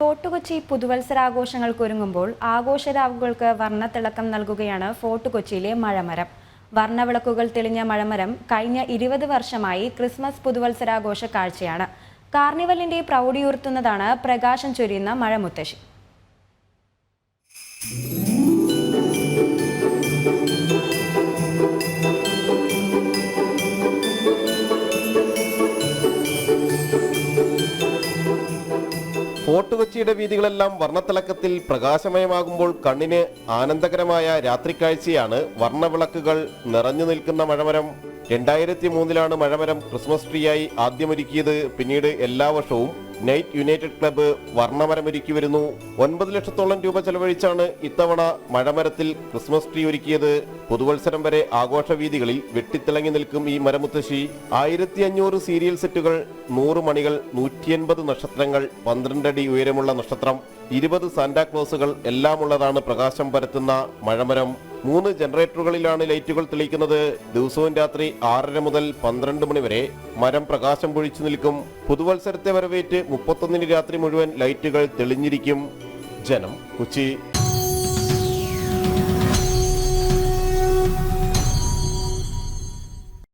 Fort Kochi പുതുവത്സരാഘോഷങ്ങൾക്കൊരുങ്ങുമ്പോൾ ആഘോഷരാവുകൾക്ക് വർണത്തിളക്കം നൽകുകയാണ് fort കൊച്ചിയിലെ മഴമരം. വർണവിളക്കുകൾ തെളിഞ്ഞ മഴമരം കഴിഞ്ഞ ഇരുപത് വർഷമായി ക്രിസ്മസ് പുതുവത്സരാഘോഷ കാഴ്ചയാണ്. കാർണിവലിന്റെ പ്രൗഢിയുർത്തുന്നതാണ് പ്രകാശം ചൊരിയുന്ന മഴമുത്തശ്ശി. ഫോർട്ട് കൊച്ചിയുടെ വീതികളെല്ലാം വർണത്തിളക്കത്തിൽ പ്രകാശമയമാകുമ്പോൾ കണ്ണിന് ആനന്ദകരമായ രാത്രിക്കാഴ്ചയാണ് വർണവിളക്കുകൾ നിറഞ്ഞു നിൽക്കുന്ന മഴമരം. രണ്ടായിരത്തി മൂന്നിലാണ് മഴമരം ക്രിസ്മസ് ട്രീയായി ആദ്യമൊരുക്കിയത്. പിന്നീട് എല്ലാ വർഷവും നൈറ്റ് യുണൈറ്റഡ് ക്ലബ്ബ് വർണമരമൊരുക്കി വരുന്നു. ഒൻപത് ലക്ഷത്തോളം രൂപ ചെലവഴിച്ചാണ് ഇത്തവണ മഴമരത്തിൽ ക്രിസ്മസ് ട്രീ ഒരുക്കിയത്. പുതുവത്സരം വരെ ആഘോഷവീതികളിൽ വെട്ടിത്തിളങ്ങി നിൽക്കും ഈ മരമുത്തശ്ശി. ആയിരത്തി അഞ്ഞൂറ് സീരിയൽ സെറ്റുകൾ നൂറ് മണികൾ നൂറ്റിയൻപത് നക്ഷത്രങ്ങൾ പന്ത്രണ്ടടി ഉയരമുള്ള നക്ഷത്രം ഇരുപത് സാന്റാക്ലോസുകൾ എല്ലാമുള്ളതാണ് പ്രകാശം പരത്തുന്ന മഴമരം. മൂന്ന് ജനറേറ്ററുകളിലാണ് ലൈറ്റുകൾ തെളിയിക്കുന്നത്. ദിവസവും രാത്രി ആറര മുതൽ പന്ത്രണ്ട് മണി വരെ മരം പ്രകാശം പൊഴിച്ചു നിൽക്കും. പുതുവത്സരത്തെ വരവേറ്റ് മുപ്പത്തൊന്നിന് രാത്രി മുഴുവൻ ലൈറ്റുകൾ തെളിഞ്ഞിരിക്കും. ജനം കൊച്ചി